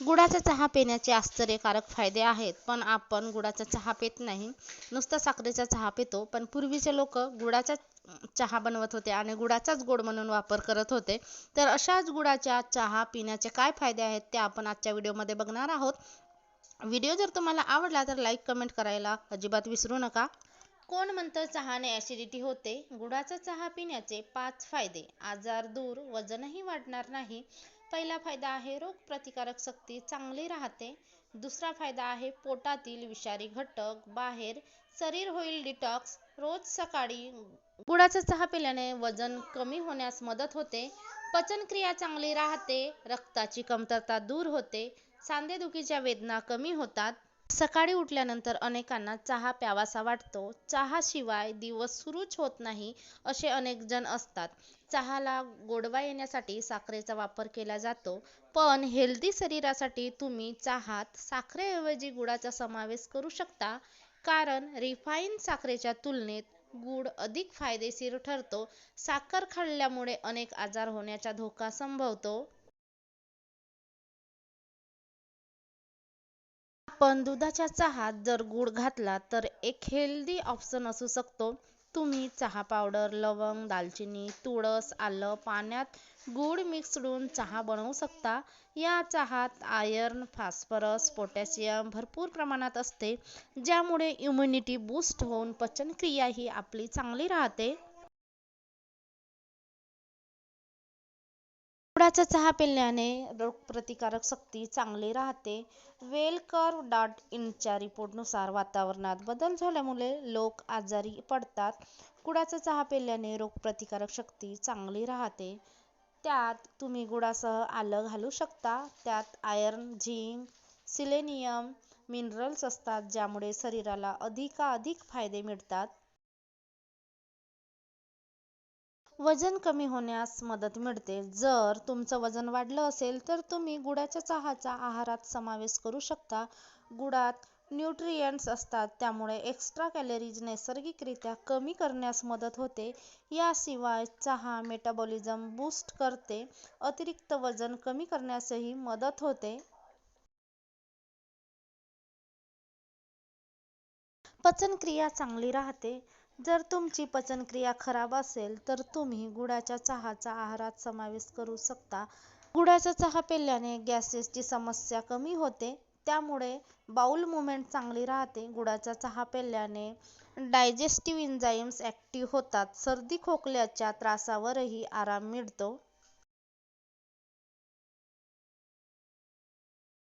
गुळाचा चहा पिण्याचे आश्चर्यकारक फायदे आहेत पण आपण गुळाचा चहा पित नाही. नुसता साखरेचा चहा पितो पण पूर्वीचे लोक गुळाचा चहा बनवत होते आणि गुळाचाच गोड म्हणून वापर करत होते. तर अशाच गुळाच्या चहा पिण्याचे काय फायदे आहेत ते आपण आजच्या व्हिडिओमध्ये बघणार आहोत. व्हिडिओ जर तुम्हाला आवडला तर लाईक कमेंट करायला अजिबात विसरू नका. कोण म्हणतं चहाने ॲसिडिटी होते? गुळाचा चहा पिण्याचे पाच फायदे. आजार दूर वजनही वाढणार नाही. पहिला फायदा आहे रोग प्रतिकारक शक्ती चांगली राहते. दुसरा फायदा आहे पोटातील विषारी घटक बाहेर शरीर होईल डिटॉक्स रोज सकाळी गुळाचा चहा पिल्याने वजन कमी होण्यास मदत होते. पचनक्रिया चांगली राहते रक्ताची कमतरता दूर होते सांधेदुखीच्या वेदना कमी होतात सकाळी उठल्यानंतर अनेकांना चहा प्यावासा वाटतो. चहाशिवाय दिवस सुरूच होत नाही असे अनेक जण असतात. चहाला गोडवा येण्यासाठी साखरेचा वापर केला जातो. पण हेल्दी शरीरासाठी तुम्ही चहात साखरेऐवजी गुळाचा समावेश करू शकता. कारण रिफाईन साखरेच्या तुलनेत गूळ अधिक फायदेशीर ठरतो. साखर खाल्ल्यामुळे अनेक आजार होण्याचा धोका संभवतो. पण दुधाच्या चहात जर गूळ घातला तर एक हेल्दी ऑप्शन असू शकतो. तुम्ही चहा पावडर लवंग दालचिनी तुळस आलं पाण्यात गूळ मिक्सडून चहा बनवू शकता. या चहात आयर्न फॉस्फरस पोटॅशियम भरपूर प्रमाणात असते ज्यामुळे इम्युनिटी बूस्ट होऊन पचनक्रियाही आपली चांगली राहते. गुळाचा चहा पिल्याने रोगप्रतिकारक शक्ती चांगली राहते. वेलकर डॉट इनच्या रिपोर्टनुसार वातावरणात बदल झाल्यामुळे लोक आजारी पडतात. गुळाचा चहा पिल्याने रोगप्रतिकारक शक्ती चांगली राहते. त्यात तुम्ही गुळासह आलं घालू शकता. त्यात आयर्न झिंक सिलेनियम मिनरल्स असतात ज्यामुळे शरीराला अधिकाधिक फायदे मिळतात. वजन कमी होण्यास मदत मिळते. जर तुमचं वजन वाढलं असेल तर तुम्ही गुडाच्या चहाचा आहारात समावेश करू शकता. गुडात न्यूट्रियंट्स असतात त्यामुळे एक्स्ट्रा कॅलरीज नैसर्गिकरित्या कमी करण्यास मदत होते. याशिवाय चहा मेटाबॉलिझम बूस्ट करते. अतिरिक्त वजन कमी करण्यासही मदत होते. पचनक्रिया चांगली राहते. जर तुमची पचनक्रिया खराब असेल तर तुम्ही गुळाच्या चहाचा आहारात समावेश करू शकता. गुळाचा चहा पिल्याने गॅसेसची समस्या कमी होते त्यामुळे बाउल मुवमेंट चांगली राहते. गुळाचा चहा पिल्याने डायजेस्टिव्ह एन्झाईम्स ॲक्टिव्ह होतात सर्दी खोकल्याच्या त्रासावरही आराम मिळतो.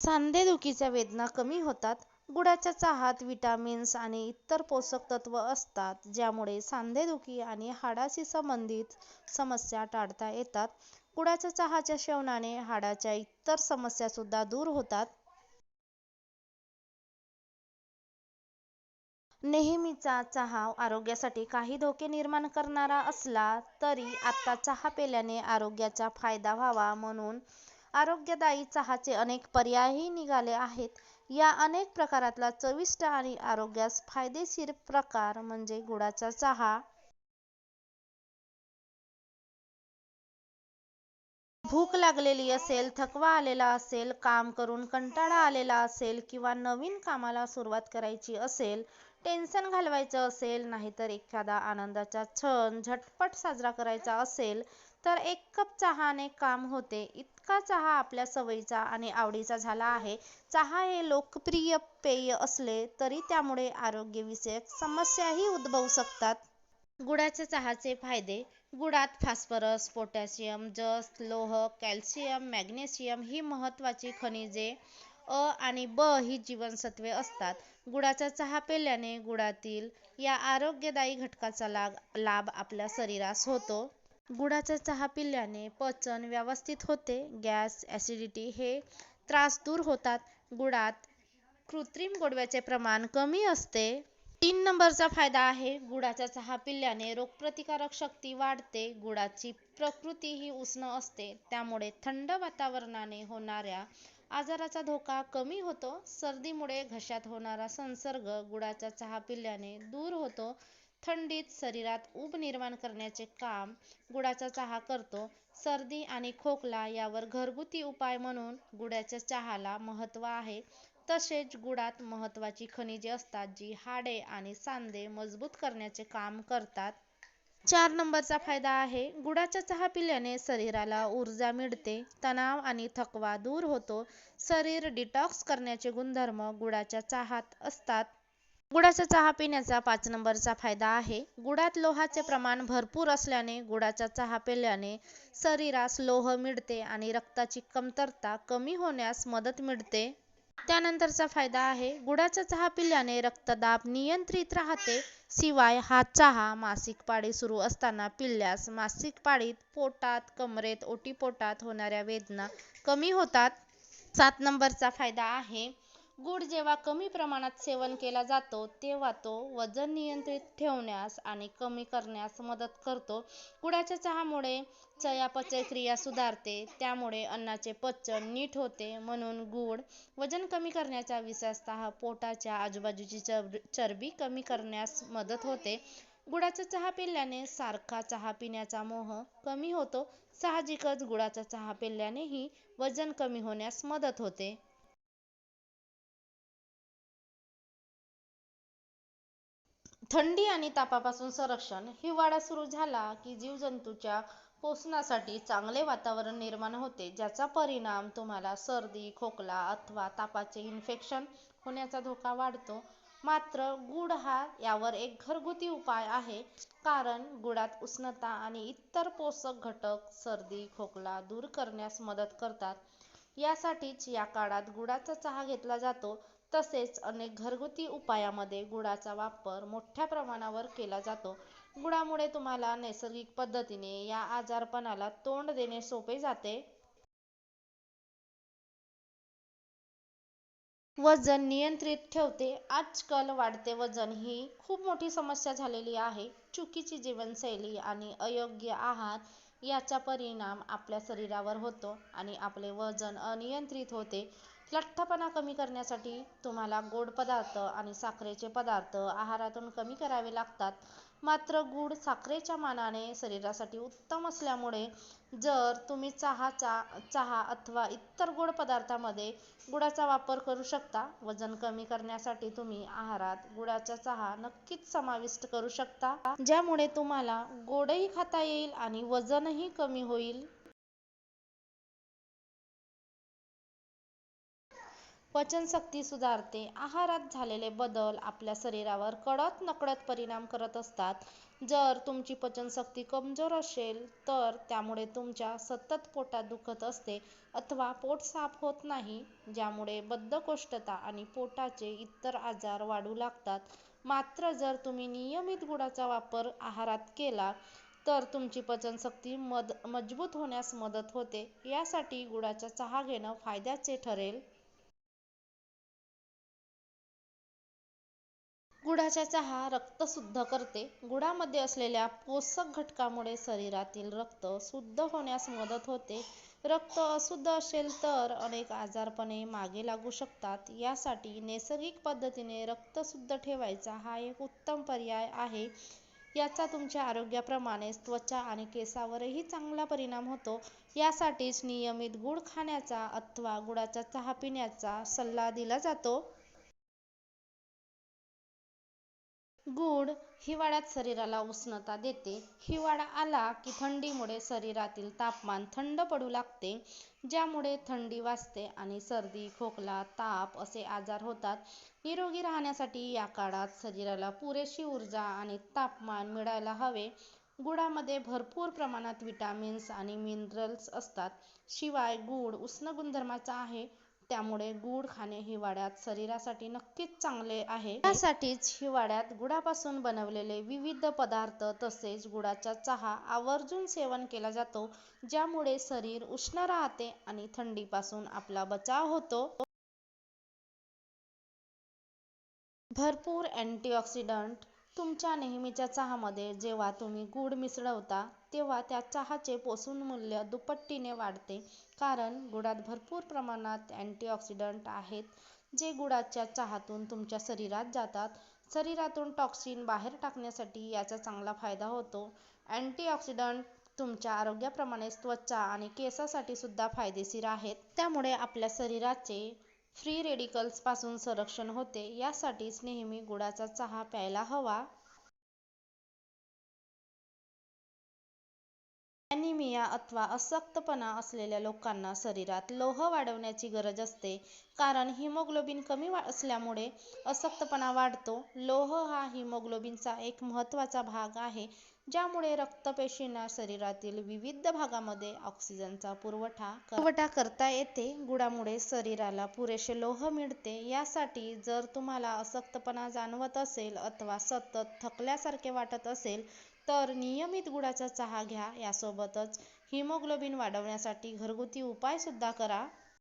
सांधेदुखीच्या वेदना कमी होतात गुळाच्या चहात विटामिन्स आणि इतर पोषक तत्व असतात ज्यामुळे सांधेदुखी आणि हाडाशी संबंधित समस्या टाळता येतात. गुळाच्या चहाच्या सेवनाने हाडाच्या इतर समस्या सुद्धा दूर होतात. नेहमीचा चहा आरोग्यासाठी काही धोके निर्माण करणारा असला तरी आता चहा पिल्याने आरोग्याचा फायदा व्हावा म्हणून आरोग्यदायी चहाचे अनेक पर्यायही निघाले आहेत. या अनेक प्रकारातला चविष्ट आणि आरोग्यास फायदेशीर प्रकार म्हणजे गुळाचा चहा भूक लागलेली असेल थकवा आलेला असेल काम करून कंटाळा आलेला असेल किंवा नवीन कामाला सुरुवात करायची असेल टेन्शन घालवायचं असेल नाहीतर एखादा आनंदाचा क्षण झटपट साजरा करायचा असेल तर एक कप चहाने काम होते. इतका चहा आपल्या सवयीचा आणि आवडीचा झाला आहे. चहा हे लोकप्रिय पेय असले तरी त्यामुळे आरोग्यविषयक समस्याही उद्भवू शकतात. गुळाच्या चहाचे फायदे. गुळात फॉस्फरस पोटॅशियम जस्त लोह कॅल्शियम मॅग्नेशियम ही महत्त्वाची खनिजे. अ आणि ब ही जीवनसत्वे असतात. गुळाचा चहा पेल्याने गुळातील या आरोग्यदायी घटकाचा लाभ आपल्या शरीरास होतो. गुळाचा चहा पिल्याने पचन व्यवस्थित होते. गॅस ॲसिडिटी हे त्रास दूर होतात. गुळात कृत्रिम गोडव्याचे प्रमाण कमी असते. तीन नंबरचा फायदा आहे. गुळाचा चहा पिल्याने रोगप्रतिकारक शक्ती वाढते. गुळाची प्रकृती ही उष्ण असते. त्यामुळे थंड वातावरणाने होणाऱ्या आजाराचा धोका कमी होतो. सर्दीमुळे घशात होणारा संसर्ग गुळाचा चहा पिल्याने दूर होतो. थंडीत शरीरात ऊब निर्माण करण्याचे काम गुळाचा चहा करतो. सर्दी आणि खोकला यावर घरगुती उपाय म्हणून गुळाच्या चहाला महत्त्व आहे. तसेच गुळात महत्त्वाची खनिजे असतात जी हाडे आणि सांधे मजबूत करण्याचे काम करतात. चार नंबरचा फायदा आहे गुळाचा चहा पिल्याने शरीराला ऊर्जा मिळते, तणाव आणि थकवा दूर होतो. शरीर डिटॉक्स करण्याचे गुणधर्म गुळाच्या चहात असतात. गुडाचा चहा पिण्याचा पाच नंबरचा फायदा आहे गुडात लोहाचे प्रमाण भरपूर असल्याने गुडाचा चहा पिल्याने शरीरास लोह मिळते आणि रक्ताची कमतरता कमी होण्यास मदत मिळते. त्यानंतरचा फायदा आहे गुडाचा चहा पिल्याने रक्तदाब नियंत्रित राहते. शिवाय हा चहा मासिक पाळी सुरू असताना पिल्यास मासिक पाळीत पोटात, कमरेत, ओटीपोटात होणाऱ्या वेदना कमी होतात. सात नंबरचा फायदा आहे गूळ जेव्हा कमी प्रमाणात सेवन केला जातो तेव्हा तो वजन नियंत्रित ठेवण्यास आणि कमी करण्यास मदत करतो. गुळाच्या चहामुळे चयापचय क्रिया सुधारते, त्यामुळे अन्नाचे पचन नीट होते. म्हणून गूळ वजन कमी करण्याच्या, विशेषतः पोटाच्या आजूबाजूची चरबी कमी करण्यास मदत होते. गुळाचा चहा पिल्याने सारखा चहा पिण्याचा मोह कमी होतो. साहजिकच गुळाचा चहा पिल्यानेही वजन कमी होण्यास मदत होते. थंडी आणि तापापासून संरक्षण हिवाळा सुरू झाला की जीवजंतूच्या पोषणासाठी चांगले वातावरण निर्माण होते, ज्याचा परिणाम तुम्हाला सर्दी, खोकला अथवा तापाचे इन्फेक्शन होण्याचा धोका वाढतो. मात्र गुड हा यावर एक घरगुती उपाय आहे. कारण गुळात उष्णता आणि इतर पोषक घटक सर्दी, खोकला दूर करण्यास मदत करतात. यासाठीच या काळात गुडाचा चहा घेतला जातो. तसेच अनेक घरगुती उपायामध्ये गुळाचा वापर मोठ्या प्रमाणावर केला जातो. गुळामुळे तुम्हाला नैसर्गिक पद्धतीने या आजारपणाला तोंड देणे सोपे जाते. वजन नियंत्रित ठेवते. आजकाल वाढते वजन ही खूप मोठी समस्या झालेली आहे. चुकीची जीवनशैली आणि अयोग्य आहार याचा परिणाम आपल्या शरीरावर होतो आणि आपले वजन अनियंत्रित होते. लठ्ठपणा कमी करण्यासाठी तुम्हाला गोड पदार्थ आणि साखरेचे पदार्थ आहारातून कमी करावे लागतात. मात्र गूळ साखरेच्या मानाने शरीरासाठी उत्तम असल्यामुळे जर तुम्ही चहाचा चहा अथवा इतर गोड पदार्थामध्ये गुळाचा वापर करू शकता. वजन कमी करण्यासाठी तुम्ही आहारात गुळाचा चहा नक्कीच समाविष्ट करू शकता. ज्यामुळे तुम्हाला गोडही खाता येईल आणि वजनही कमी होईल. पचनशक्ती सुधारते. आहारात झालेले बदल आपल्या शरीरावर कळत-नकळत परिणाम करत असतात. जर तुमची पचनशक्ती कमजोर असेल तर त्यामुळे तुमच्या सतत पोटात दुखत असते अथवा पोट साफ होत नाही, ज्यामुळे बद्धकोष्ठता आणि पोटाचे इतर आजार वाढू लागतात. मात्र जर तुम्ही नियमित गुळाचा वापर आहारात केला तर तुमची पचनशक्ती मद मजबूत होण्यास मदत होते. यासाठी गुळाचा चहा घेणं फायद्याचे ठरेल. गुळाचा चहा रक्त शुद्ध करते. गुळामध्ये असलेल्या पोषक घटकामुळे शरीरातील रक्त शुद्ध होण्यास मदत होते. रक्त अशुद्ध असेल तर अनेक आजारपणे मागे लागू शकतात. यासाठी नैसर्गिक पद्धतीने रक्त शुद्ध ठेवायचा हा एक उत्तम पर्याय आहे. याचा तुमच्या आरोग्याप्रमाणेच त्वचा आणि केसावरही चांगला परिणाम होतो. यासाठीच नियमित गूळ खाण्याचा अथवा गुळाचा चहा पिण्याचा सल्ला दिला जातो. गूळ हिवाळ्यात शरीराला उष्णता देते. हिवाळा आला की थंडीमुळे शरीरातील तापमान थंड पडू लागते, ज्यामुळे थंडी वाजते आणि सर्दी, खोकला, ताप असे आजार होतात. निरोगी राहण्यासाठी या काळात शरीराला पुरेशी ऊर्जा आणि तापमान मिळायला हवे. गुळामध्ये भरपूर प्रमाणात विटामिन्स आणि मिनरल्स असतात. शिवाय गूळ उष्ण गुणधर्माचा आहे, त्यामुळे गूळ खाणे हिवाळ्यात शरीरासाठी नक्कीच चांगले आहे. त्यासाठीच हिवाळ्यात गुळापासून बनवलेले विविध पदार्थ तसेच गुळाचा चहा आवर्जून सेवन केला जातो. ज्यामुळे शरीर उष्ण राहते आणि थंडीपासून आपला बचाव होतो. भरपूर अँटीऑक्सिडंट तुमच्या नेहमीच्या चहामध्ये जेव्हा तुम्ही गूळ मिसळता तेव्हा त्या चहाचे पोषणमूल्य दुपट्टीने वाढते. कारण गुळात भरपूर प्रमाणात अँटीऑक्सिडंट आहेत जे गुळाच्या चहातून तुमच्या शरीरात जातात. शरीरातून टॉक्सिन बाहेर टाकण्यासाठी याचा चांगला फायदा होतो अँटीऑक्सिडंट तुमच्या आरोग्याप्रमाणेच त्वचा आणि केसासाठी सुद्धा फायदेशीर आहेत त्यामुळे आपल्या शरीराचे फ्री रेडिकल्सपासून संरक्षण होते यासाठीच नेहमी गुळाचा चहा प्यायला हवा. ॲनिमिया अथवा असक्तपणा असलेल्या लोकांना शरीरात लोह वाढवण्याची गरज असते कारण हिमोग्लोबिन कमी असल्यामुळे असक्तपणा वाढतो. लोह हा हिमोग्लोबिनचा एक महत्त्वाचा भाग आहे. ज्यामुळे रक्तपेशींना शरीरातील विविध भागामध्ये ऑक्सिजनचा पुरवठा पुरवठा करता येते. गुळामुळे शरीराला पुरेसे लोह मिळते. यासाठी जर तुम्हाला असक्तपणा जाणवत असेल अथवा सतत थकल्यासारखे वाटत असेल तर नियमित गुळाचा चहा घ्या. यासोबतच हिमोग्लोबिन वाढवण्यासाठी घरगुती उपाय सुद्धा करा.